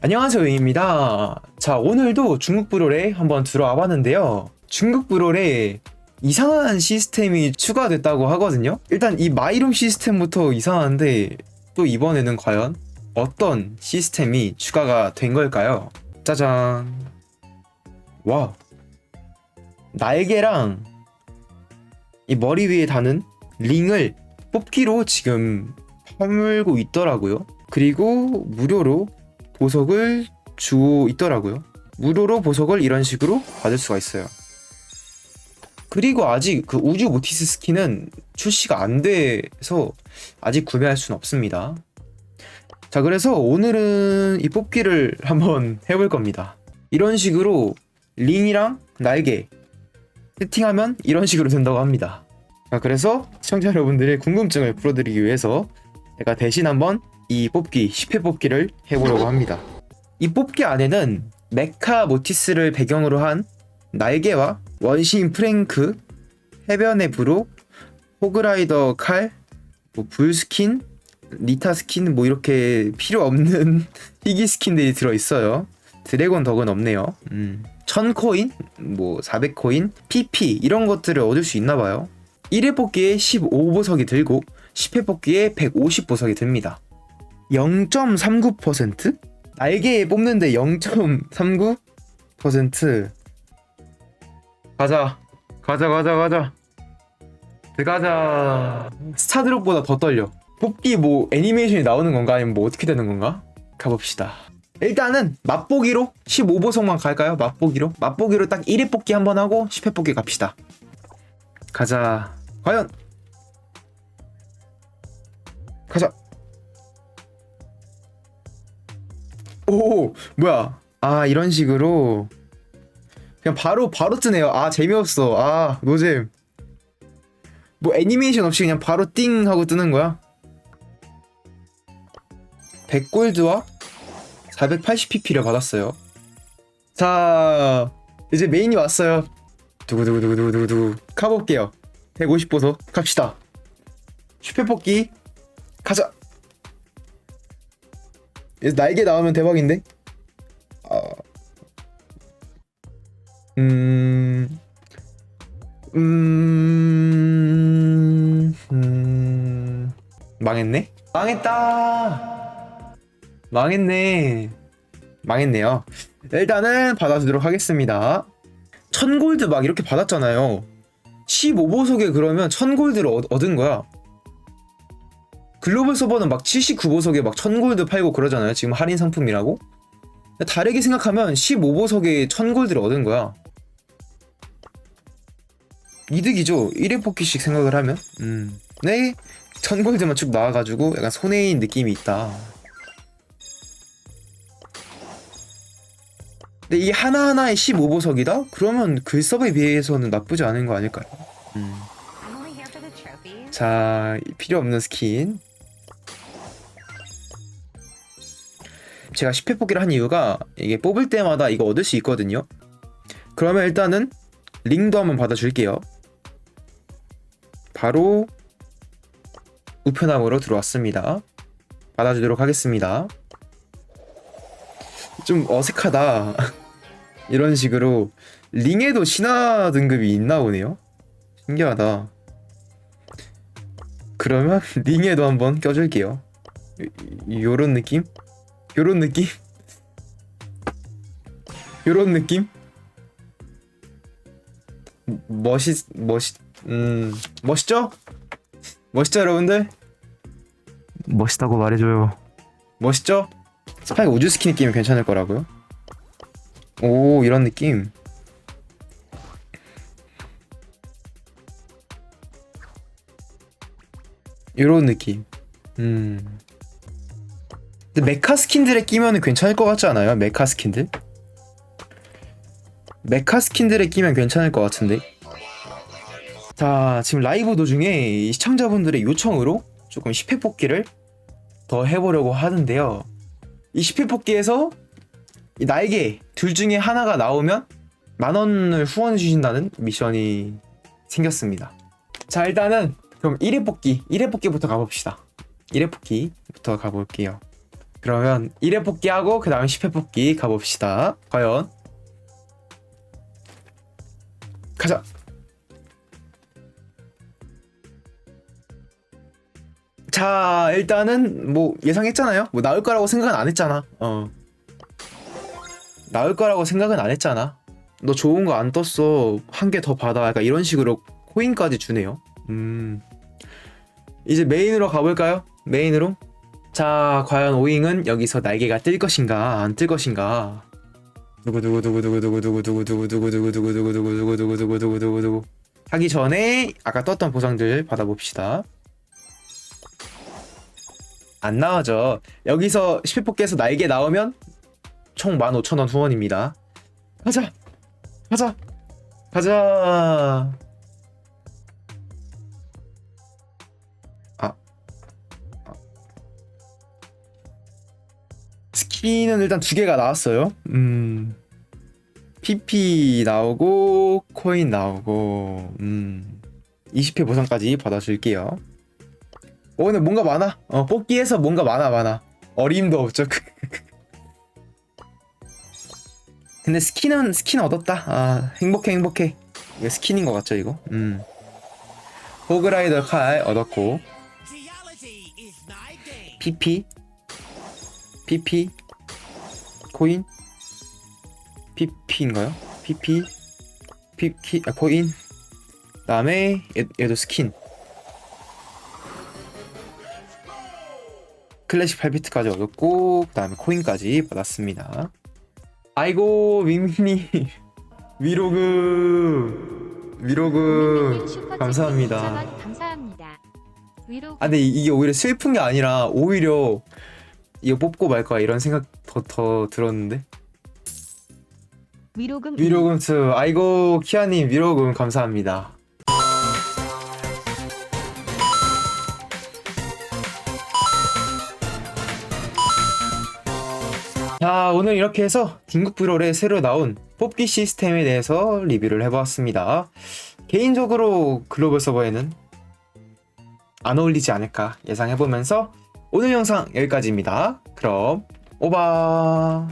안녕하세요 윙입니다. 자 오늘도 중국 브롤에 한번 들어와 봤는데요. 중국 브롤에 이상한 시스템이 추가됐다고 하거든요. 일단 이 마이룸 시스템부터 이상한데 또 이번에는 과연 어떤 시스템이 추가가 된 걸까요? 짜잔. 와 날개랑 이 머리 위에 다는 링을 뽑기로 지금 팔고 있더라고요 그리고 무료로 보석을 주고 있더라고요. 무료로 보석을 이런 식으로 받을 수가 있어요. 그리고 아직 그 우주 모티스 스킨은 출시가 안 돼서 아직 구매할 수는 없습니다. 자, 그래서 오늘은 이 뽑기를 한번 해볼 겁니다. 이런 식으로 링이랑 날개 세팅하면 이런 식으로 된다고 합니다. 자, 그래서 시청자 여러분들의 궁금증을 풀어드리기 위해서 제가 대신 한번 이 뽑기 10회 뽑기를 해보려고 합니다. 이 뽑기 안에는 메카 모티스를 배경으로 한 날개와 원시인 프랭크, 해변의 브로, 호그라이더 칼, 뭐 불스킨, 리타 스킨 뭐 이렇게 필요 없는 희귀 스킨들이 들어 있어요. 드래곤 덕은 없네요. 음. 1000코인, 뭐 400코인, PP 이런 것들을 얻을 수 있나 봐요. 1회 뽑기에 15보석이 들고 10회 뽑기에 150보석이 듭니다. 0.39%? 날개 뽑는데 0.39%? 가자. 가자, 가자, 가자. 들어가자. 스타드롭보다 더 떨려. 뽑기 뭐 애니메이션이 나오는 건가? 아니면 뭐 어떻게 되는 건가? 가봅시다. 일단은 맛보기로 15보석만 갈까요? 맛보기로? 맛보기로 딱 1회 뽑기 한번 하고 10회 뽑기 갑시다. 가자. 과연 가자. 오, 뭐야? 아, 이런 식으로 그냥 바로 바로 뜨네요. 아, 재미없어. 아, 노잼. 뭐 애니메이션 없이 그냥 바로 띵 하고 뜨는 거야? 100골드와 480pp를 받았어요. 자, 이제 메인이 왔어요. 두구두구두구두구두구 가볼게요. 150보석 갑시다. 슈퍼 뽑기 가자. 날개 나오면 대박인데. 아, 음, 음, 음, 망했네. 망했다. 망했네. 망했네요. 일단은 받아주도록 하겠습니다. 1000골드 막 이렇게 받았잖아요. 15보석에 그러면 1000골드를 얻, 얻은 거야. 글로벌 서버는 막 79보석에 막 1000골드 팔고 그러잖아요. 지금 할인 상품이라고. 다르게 생각하면 15보석에 1000골드를 얻은 거야. 이득이죠. 1회 뽑기씩 생각을 하면. 음. 네. 1000골드만 쭉 나와가지고 약간 손해인 느낌이 있다. 근데 이게 하나하나에 15보석이다? 그러면 그 서버에 비해서는 나쁘지 않은 거 아닐까요? 음. 자, 필요 없는 스킨. 제가 10회 뽑기를 한 이유가 이게 뽑을 때마다 이거 얻을 수 있거든요. 그러면 일단은 링도 한번 받아줄게요. 바로 우편함으로 들어왔습니다. 받아주도록 하겠습니다. 좀 어색하다. 이런 식으로 링에도 신화 등급이 있나 보네요. 신기하다. 그러면 링에도 한번 껴줄게요. 요- 요런 느낌? 요런 느낌? 요런 느낌? 멋있 멋있 음 멋있죠? 멋있죠 여러분들? 멋있다고 말해줘요. 멋있죠? 스파이가 우주 스킨이 끼면 괜찮을 거라고요? 오 이런 느낌. 요런 느낌. 음. 근데 메카 스킨들에 끼면 괜찮을 것 같지 않아요? 메카 스킨들? 메카 스킨들에 끼면 괜찮을 것 같은데. 자, 지금 라이브 도중에 이 시청자분들의 요청으로 조금 10회 뽑기를 더 해보려고 하는데요. 이 10회 뽑기에서 이 날개 둘 중에 하나가 나오면 만 원을 후원해 주신다는 미션이 생겼습니다. 자, 일단은 그럼 1회 뽑기, 1회 뽑기부터 가봅시다. 1회 뽑기부터 가볼게요. 그러면 1회 뽑기 하고 그 다음 10회 뽑기 가봅시다. 과연 가자. 자 일단은 뭐 예상했잖아요. 뭐 나올 거라고 생각은 안 했잖아. 어 나올 거라고 생각은 안 했잖아. 너 좋은 거 안 떴어. 한 개 더 받아. 약간 이런 식으로 코인까지 주네요. 음. 이제 메인으로 가볼까요? 메인으로. 자, 과연 오잉은 여기서 날개가 뜰 것인가, 안 뜰 것인가? 누구 누구 누구 누구 누구 누구 누구 누구 누구 누구 누구 누구 누구 누구 누구 누구 누구 누구 누구 하기 전에 아까 떴던 보상들 받아봅시다. 안 나와죠. 여기서 10회 뽑기에서 날개 나오면 총 15,000원 후원입니다. 가자. 가자. 가자. 스킨은 일단 두 개가 나왔어요. 음. PP 나오고 코인 나오고 음. 20회 보상까지 받아줄게요. 오늘 뭔가 많아. 어, 뽑기에서 뭔가 많아 많아. 어림도 없죠. 근데 스킨은 스킨 얻었다. 아 행복해 행복해. 이거 스킨인 것 같죠 이거? 음. 호그라이더 칼 얻었고. PP PP 코인 PP인가요? PP PP 아 코인 그다음에 얘, 얘도 스킨 클래식 8비트까지 얻었고 그 다음에 코인까지 받았습니다. 아이고 밍밍이 위로그 위로그 감사합니다. 2,000원 감사합니다. 아 근데 이- 이게 오히려 슬픈 게 아니라 오히려 이거 뽑고 말까 이런 생각 더 더 들었는데? 위로금 위로금 투. 아이고 키아님 위로금 감사합니다. 자 오늘 이렇게 해서 중국 브롤에 새로 나온 뽑기 시스템에 대해서 리뷰를 해보았습니다. 개인적으로 글로벌 서버에는 안 어울리지 않을까 예상해보면서 오늘 영상 여기까지입니다. 그럼 오바